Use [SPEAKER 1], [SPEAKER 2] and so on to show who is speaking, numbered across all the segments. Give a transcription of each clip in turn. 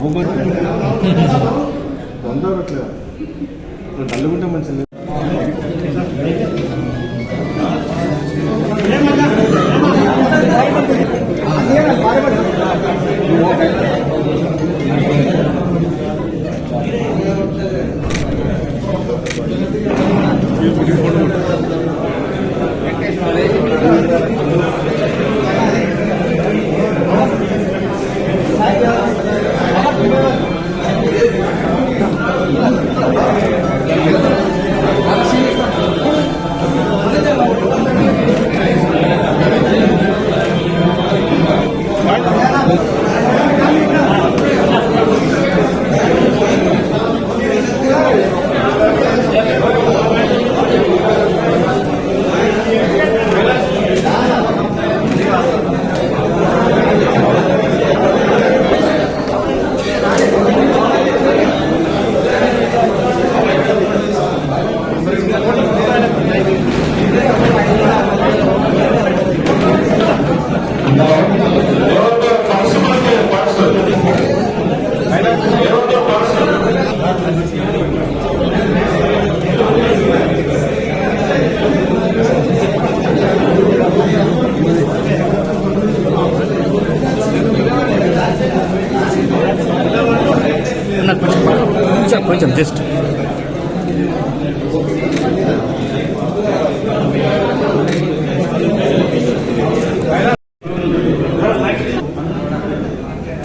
[SPEAKER 1] వందరట్లేదు నల్లుగుంటే మంచిది.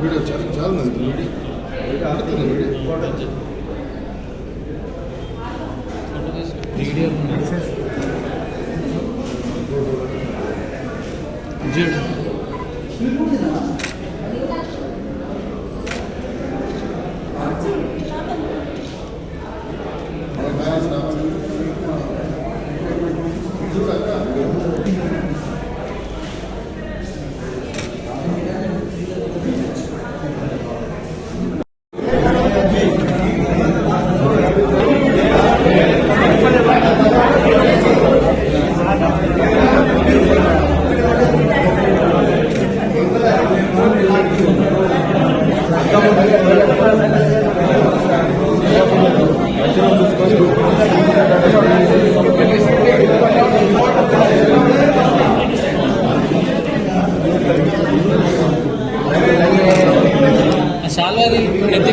[SPEAKER 1] వీడియో చాలా చాలా మంది వీడియో
[SPEAKER 2] ದೂರ శాలరీ శాల్వాది నెత్తి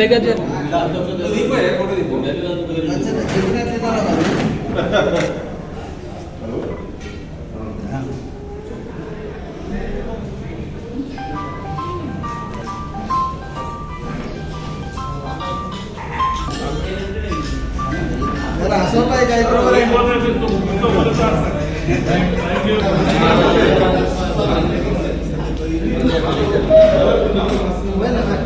[SPEAKER 2] দেখা যায় Thank
[SPEAKER 3] you.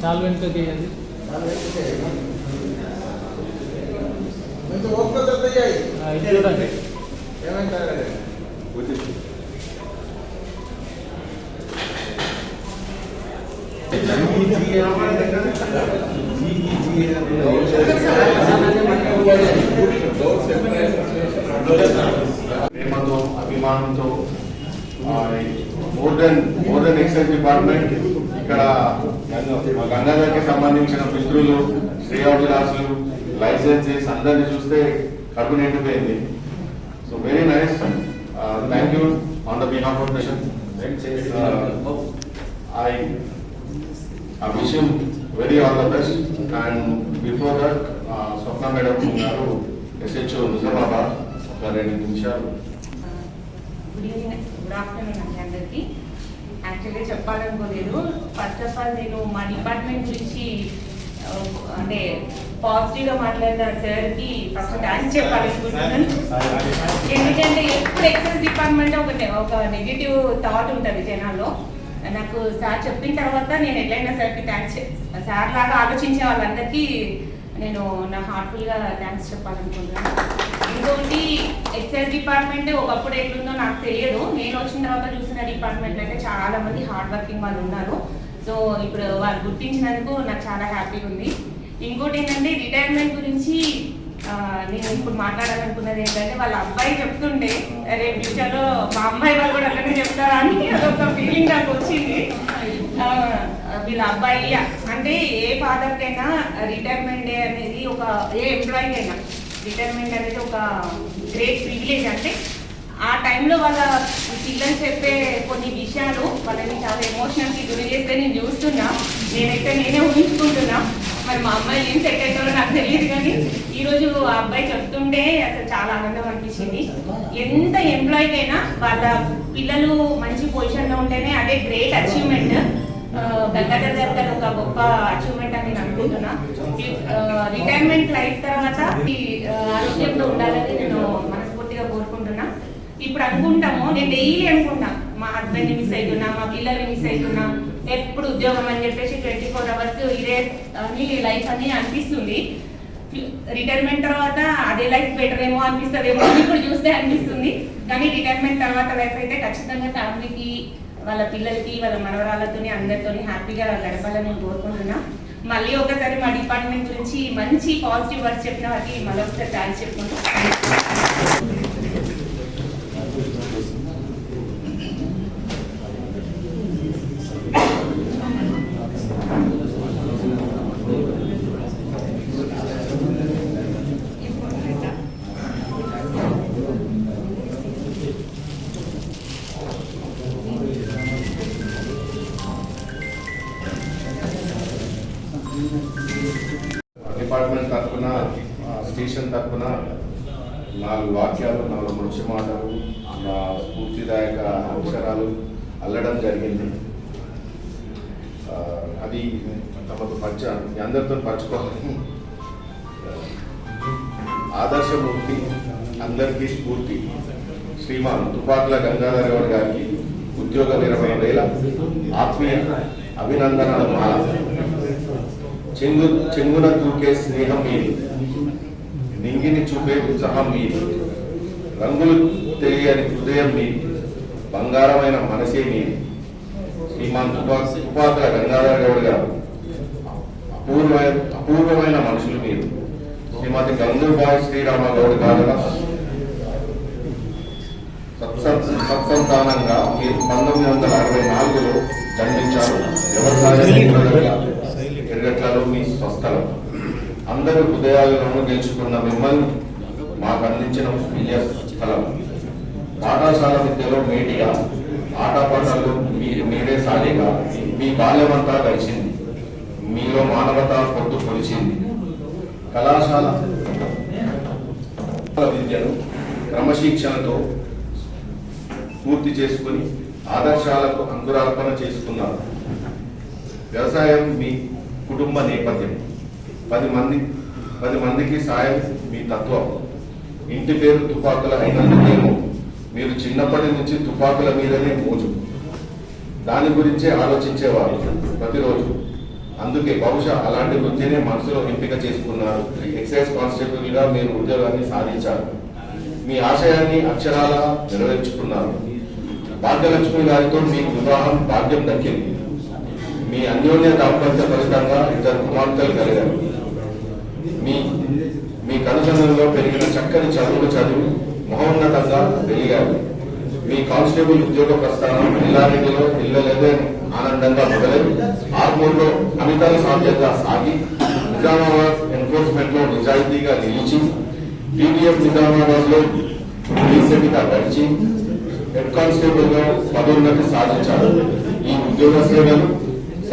[SPEAKER 2] సాల్ వెనుకకి వేయండి. ఆ, ఇది చూడండి.
[SPEAKER 1] ప్రేమతో then more then excise department ఇక్కడ గంగాధర్కి సంబంధించిన మిత్రులు శ్రేయాభిలాసులు లైసెన్సెస్ అందరిని చూస్తే కడుపు నిండిపోయింది. So very nice thank you on the behalf of I him very all the best. And before that, uh, Swapna Madam గారు ఎస్హెచ్ఓ నిజామాబాద్ ఒక రెండు నిమిషాలు
[SPEAKER 4] గుడ్ ఈవినింగ్ గుడ్ ఆఫ్టర్నూన్ అండి అందరికి. యాక్చువల్గా చెప్పాలనుకోలేదు. ఫస్ట్ ఆఫ్ ఆల్ నేను మా డిపార్ట్మెంట్ గురించి అంటే పాజిటివ్గా మాట్లాడిన సార్కి ఫస్ట్ థ్యాంక్స్ చెప్పాలనుకుంటున్నాను. ఎందుకంటే ఎప్పుడు ఎక్సైజ్ డిపార్ట్మెంట్ ఒక ఒక నెగిటివ్ థాట్ ఉంటుంది జనాల్లో. నాకు సార్ చెప్పిన తర్వాత నేను ఎట్లయినా సార్కి థ్యాంక్స్ సార్ లాగా ఆలోచించే వాళ్ళందరికీ నేను నా హార్ట్ఫుల్గా థ్యాంక్స్ చెప్పాలనుకుంటున్నాను. ఇంకోటి ఎక్సైజ్ డిపార్ట్మెంట్ ఒకప్పుడు ఎట్లుందో నాకు తెలియదు. నేను వచ్చిన తర్వాత చూసిన డిపార్ట్మెంట్ అయితే చాలా మంది హార్డ్ వర్కింగ్ వాళ్ళు ఉన్నారు. సో ఇప్పుడు వాళ్ళు గుర్తించినందుకు నాకు చాలా హ్యాపీగా ఉంది. ఇంకోటి ఏంటంటే రిటైర్మెంట్ గురించి నేను ఇప్పుడు మాట్లాడాలనుకున్నది ఏంటంటే వాళ్ళ అబ్బాయి చెప్తుండే అరే ఫ్యూచర్లో మా అమ్మాయి వాళ్ళు కూడా అలానే చెప్తారా? అని అదొక ఫీలింగ్ నాకు వచ్చింది. వీళ్ళ అబ్బాయి అంటే ఏ ఫాదర్కైనా రిటైర్మెంట్ డే అనేది ఒక ఏ ఎంప్లాయీ అయినా రిటైర్మెంట్ అనేది ఒక గ్రేట్ ప్రివిలేజ్ అంటే ఆ టైంలో వాళ్ళ పిల్లలు చెప్పే కొన్ని విషయాలు వాళ్ళని చాలా ఎమోషనల్కి గురి చేస్తే నేను చూస్తున్నా. నేనైతే నేనే ఊహించుకుంటున్నా. మరి మా అమ్మాయి ఏం సెట్ అవుతారో నాకు తెలియదు కానీ ఈరోజు ఆ అబ్బాయి చెప్తుంటే అసలు చాలా ఆనందం అనిపించింది. ఎంత ఎంప్లాయీకి అయినా వాళ్ళ పిల్లలు మంచి పొజిషన్లో ఉంటేనే అదే గ్రేట్ అచీవ్మెంట్ గంగాధర్ గారు గారు ఒక గొప్ప అచీవ్మెంట్ అని నేను అనుకుంటున్నా. రిటైర్మెంట్ లైఫ్ తర్వాత ఆరోగ్యంలో ఆ, ఉండాలని నేను మనస్ఫూర్తిగా కోరుకుంటున్నా. ఇప్పుడు అనుకుంటాము నేను డైలీ అనుకుంటా మా హస్బెండ్ మిస్ అవుతున్నా మా పిల్లల్ని మిస్ అవుతున్నా ఎప్పుడు ఉద్యోగం అని చెప్పేసి ట్వంటీ ఫోర్ అవర్స్ ఇదే అని లైఫ్ అని అనిపిస్తుంది. రిటైర్మెంట్ తర్వాత అదే లైఫ్ బెటర్ ఏమో అనిపిస్తుందేమో అని ఇప్పుడు చూస్తే అనిపిస్తుంది. కానీ రిటైర్మెంట్ తర్వాత లైఫ్ అయితే ఖచ్చితంగా ఫ్యామిలీకి వాళ్ళ పిల్లలకి వాళ్ళ మనవరాళ్ళతోని అందరితోని హ్యాపీగా గడపాలని నేను కోరుకుంటున్నా. మళ్ళీ ఒకసారి మా డిపార్ట్మెంట్ గురించి మంచి పాజిటివ్ వర్డ్స్ చెప్పిన వారికి మళ్ళీ ఒకసారి థ్యాంక్స్ చెప్పుకుంటూ
[SPEAKER 1] డిపార్ట్మెంట్ తరఫున స్టేషన్ తరఫున నాలుగు వాక్యాలు నాలుగు మంచి మాటలు నా స్ఫూర్తిదాయక అక్షరాలు అల్లడం జరిగింది. అది తమకు పంచ మీ అందరితో పంచుకోవాలి. ఆదర్శమూర్తి అందరికీ స్ఫూర్తి. శ్రీమాన్ తుపాకుల గంగాధర్ గౌడ్ గారికి ఉద్యోగ విరమణ వేళ ఆత్మీయ అభినందనలు. చెంగు చెంగున దూకే స్నేహం మీది. నింగిని చూపే ఉత్సాహం మీది. రంగులు తెలియని హృదయం మీది. బంగారమైన మనసే మీది. శ్రీమాన్ తుపాకుల గంగాధర గౌడ్ గారు. అపూర్వమైన అపూర్వమైన మనుషులు మీరు. శ్రీమతి గంగూబాయి శ్రీరామ గౌడ్ గారు. సత్స- సత్సంతానంగా మీరు పంతొమ్మిది వందల అరవై నాలుగులో జన్మించారు. వ్యవసాయ నిపుణులుగా మీ స్వస్థలం అందరి హృదయాలను గెలుచుకున్న మిమ్మల్ని మాకు అందించిన స్థలం. పాఠశాల విద్యలో మీడియా ఆటపాటలు మీరు మీరే సాటిగా మీ బాల్యమంతా గడిచింది. మీలో మానవత పొద్దు పొలిచింది కళాశాల విద్యను క్రమశిక్షణతో పూర్తి చేసుకుని ఆదర్శాలకు అంకురార్పణ చేసుకున్నారు. వ్యవసాయం మీ కుటుంబ నేపథ్యం. పది మంది పది మందికి సాయం మీ తత్వం. ఇంటి పేరు తుపాకుల అయినందుకేమో. మీరు చిన్నప్పటి నుంచి తుపాకుల మీదనే మోజు. దాని గురించే ఆలోచించేవారు ప్రతిరోజు. అందుకే బహుశా అలాంటి వృత్తినే మనసులో ఎంపిక చేసుకున్నారు. ఎక్సైజ్ కానిస్టేబుల్గా మీరు ఉద్యోగాన్ని సాధించారు మీ ఆశయాన్ని అక్షరాల నెరవేర్చుకున్నారు భాగ్యలక్ష్మి గారితో మీ వివాహం భాగ్యం దక్కింది. మీ అన్యోన్య దాంపత్య ఫలితంగా ఇద్దరు కుమార్తెలు కలిగారు. మీ మీ కనుసన్నల్లో పెరిగిన చక్కని చదువులు చదివి మహోన్నతంగా వెలిగారు మీ కానిస్టేబుల్ ఉద్యోగ ప్రస్థానం ఎల్లారెడ్డిలో ఇళ్ళలేదే ఆనందంగా మొదలై ఆర్మూర్లో అమితాల సాధ్యంగా సాగి నిజామాబాద్ ఎన్ఫోర్స్మెంట్లో నిజాయితీగా నిలిచి పీడిఎఫ్ నిజామాబాద్లో రీసెంట్గా గడిచి హెడ్ కానిస్టేబుల్గా పదోన్నతి సాధించారు. ఈ ఉద్యోగ సేవలు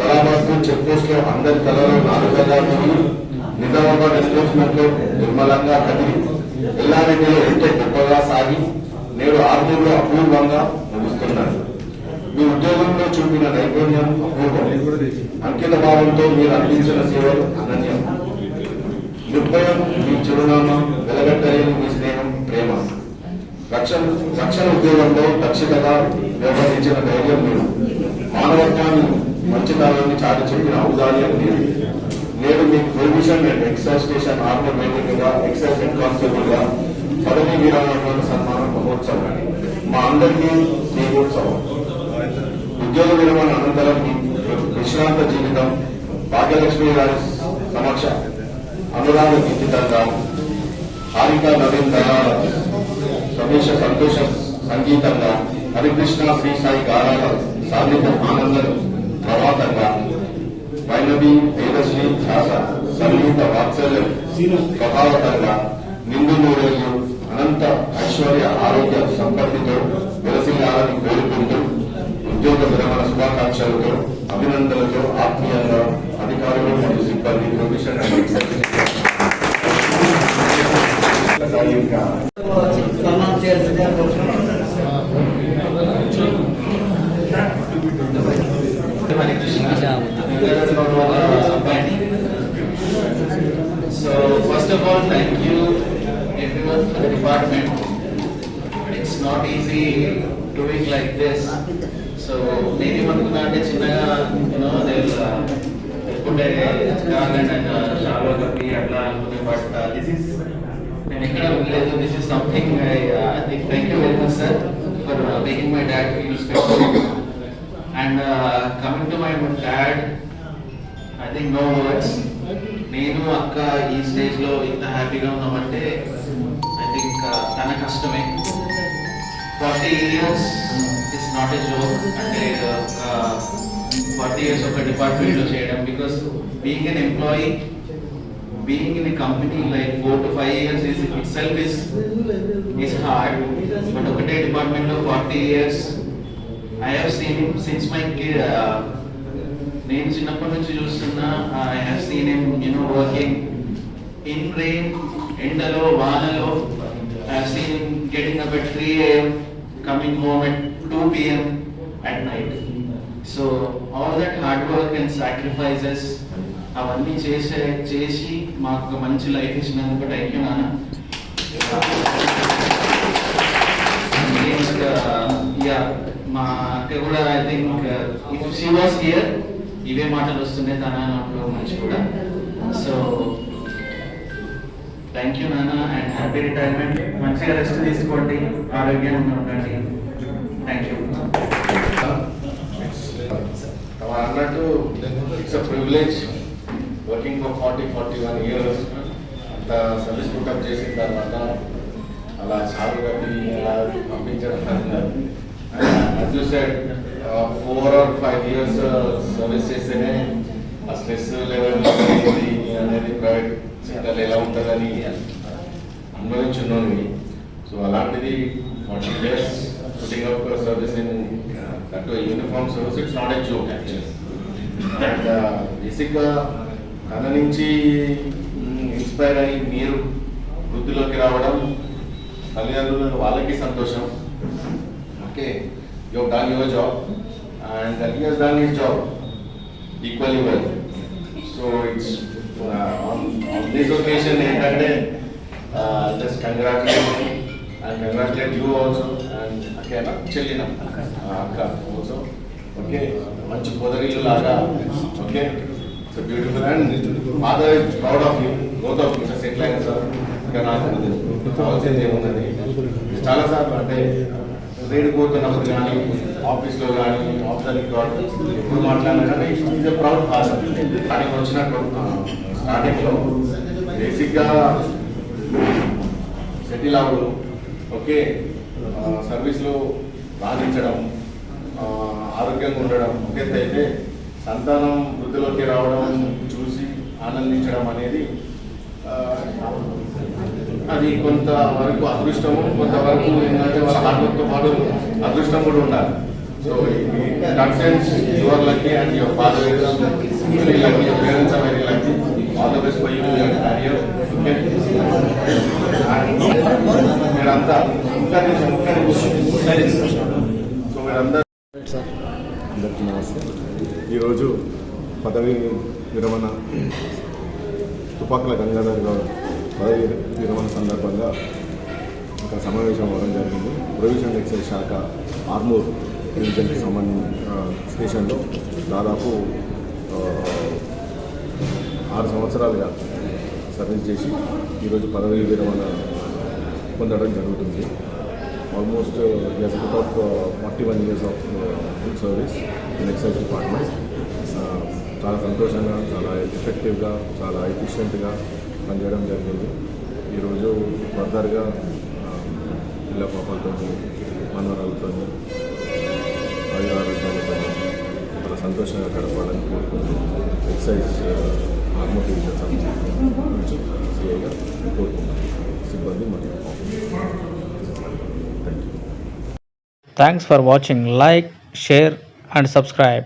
[SPEAKER 1] సలాబాద్ చెక్ పోస్ట్లో అందరి తలలో నాలుగు వేల నిజామాబాద్ ఎన్ఫోర్స్మెంట్లో నిర్మలంగా కదిలి ఎల్లారెడ్డిలో ఎంతో గొప్పగా సాగి నేడు ఆర్మూర్లో అపూర్వంగా ముగుస్తున్నారు. మీ ఉద్యోగంలో చూపిన నైపుణ్యం అపూర్వం. అంకిత భావంతో మీరు అందించిన సేవలు అనన్యం. నిర్భయం మీ చిరునామా వెలగట్టలేని మీ స్నేహం ప్రేమ. రక్షణ రక్షణ ఉద్యోగంలో దక్షిణగా వ్యవహరించిన ధైర్యం మీరు. మానవత్వాన్ని మంచితనాన్ని చాటి చెప్పిన ఔదార్యం మీరు నేడు మీకు prohibition and excise station Armoor main excise head కానిస్టేబుల్గా పదవీ విరమణ సన్మానం మహోత్సవం మా అందరికీ దీపోత్సవం. ఉద్యోగ విరమణ అనంతరం మీ విశ్రాంత జీవితం భాగ్యలక్ష్మి గారి సమక్ష అనురాగ గీతితంగా హారిక నవీన్ దయాల సమేష సంతోష సంగీతంగా హరికృష్ణ శ్రీ సాయి గానాల సాధిత ఆనందం. ప్రవాతంగా వైనవి వేదశ్రీ ధ్యాస సంగీత వాత్సల్యం ప్రభావతంగా నిండు నూరేళ్ళు అనంత ఐశ్వర్య ఆరోగ్య సంపత్తితో విలసిల్లాలని కోరుకుంటూ ఉద్యోగ విరమణ శుభాకాంక్షలతో అభినందనలతో ఆత్మీయంగా అధికారులు మరియు సిబ్బంది కమిషన్ అండ్ ఎక్సెప్షన్
[SPEAKER 5] సన్మానం చేయాల్సిందిగా
[SPEAKER 6] So first of all, thank you everyone for the department. It's not easy doing like this. So నేనేమనుకున్నా అంటే చిన్నగా యూనో దే పెట్టుకుంటే గార్లెండ్ అండ్ షాలో కప్పి అట్లా అనుకునే బట్ దిస్ ఇస్ నేను ఎక్కడ వినలేదు this is something I think thank you very much sir for making my dad feel special and coming to my dad I think no words నేను అక్క ఈ స్టేజ్లో ఇంత హ్యాపీగా ఉన్నామంటే ఐ థింక్ తన కష్టమే. Forty years is not a joke అంటే ఫార్టీ ఇయర్స్ ఒక డిపార్ట్మెంట్లో చేయడం. Because being an employee being in company like four to five years is itself is is hard but ఒకటే డిపార్ట్మెంట్లో forty years I have seen him since my నేను చిన్నప్పటి నుంచి చూస్తున్నా I have seen him you know working in rain ఎండలో వానలో. I have seen him getting up at three AM coming home at two PM at night so all that hard work and sacrifices అవన్నీ చేసే చేసి మాకు ఒక మంచి life ఇచ్చినందుకు thank you నాన్న. యా మా అక్క కూడా I think if she was here ఇవే మాటలు వస్తున్నాయి తన నోట్లో నుంచి కూడా. సో థ్యాంక్ యూ నాన్న అండ్ హ్యాపీ రిటైర్మెంట్ మంచిగా రెస్ట్ తీసుకోండి ఆరోగ్యంగా ఉండండి. థ్యాంక్ యూ
[SPEAKER 1] అన్నట్టు it's a privilege working for forty forty one years అంత సర్వీస్ పుట్టప్ చేసిన తర్వాత అలా చాలు కట్టి అలా పంపించడం as you said four or five years service చేస్తేనే ఆ స్ట్రెస్ లెవెల్ అనేది ప్రైవేట్ సెక్టర్ ఎలా ఉంటుందని అనుభవించున్నాను. సో అలాంటిది forty years putting up service in that uniform service it's not a joke actually and బేసిక్గా తన నుంచి ఇన్స్పైర్ అయ్యి మీరు వృద్ధిలోకి రావడం తల్లిదండ్రులు వాళ్ళకి సంతోషం okay you done your job and he he's done his job equally well so it's on this occasion ఏంటంటే just congratulate and congratulate you also and అకేనా చెల్లిన అక్క ఆల్సో ఓకే మంచి పొదరిల్లు లాగా okay so beautiful and father is proud of you both of you settle అయిన sir ఇంకా నాకు కావాల్సింది ఏమున్నది చాలా సార్లు అంటే రేడుకు పోతున్నప్పుడు కానీ ఆఫీస్లో కానీ ఆఫ్ కానీ ఎప్పుడు మాట్లాడినా కానీ ఈజ్ ఎ ప్రౌడ్ ఫాదర్ కానీ వచ్చినప్పుడు స్టార్టింగ్లో బేసిక్గా సెటిల్ అవ్వడం ఓకే సర్వీస్లో రాణించడం ఆరోగ్యంగా ఉండడం ఒక అయితే సంతానం వృద్ధిలోకి రావడం చూసి ఆనందించడం అనేది అది కొంత వరకు అదృష్టము కొంతవరకు ఏంటంటే వాళ్ళ హార్డ్ వర్క్తో పాటు అదృష్టం కూడా ఉండాలి. So that sense your lucky and your father very lucky your parents are very lucky all the best for you your career okay మీరంతా ఇంకా నిమిషం ఒక్క నిమిషం సో మీరందరూ
[SPEAKER 7] అందరికీ నమస్తే. ఈరోజు పదవి విరమణ తుపాకుల గంగాధర్ గారు పదవి విరమణ సందర్భంగా ఇక్కడ సమావేశం అవ్వడం జరిగింది. ప్రొవిజనల్ ఎక్సైజ్ శాఖ ఆర్మూర్ డివిజన్కి సంబంధించిన స్టేషన్లో దాదాపు ఆరు సంవత్సరాలుగా సర్వీస్ చేసి ఈరోజు పదవి విరమణ పొందడం జరుగుతుంది. Almost as of forty one years of full service in excise department. చాలా సంతోషంగా చాలా ఎఫెక్టివ్గా చాలా ఎఫిషియెంట్గా పనిచేయడం జరిగింది ఈరోజు ఫర్దర్గా పిల్ల పాపలతో మనవరాలతో ఆయురాలతో చాలా సంతోషంగా గడపాలని కోరుకుంటున్నాను ఎక్సైజ్ ఆర్మో డివిజన్ సంబంధించి కోరుకుంటున్నాను సిబ్బంది మరియు thank you
[SPEAKER 3] Thanks for watching. Like, share, and subscribe.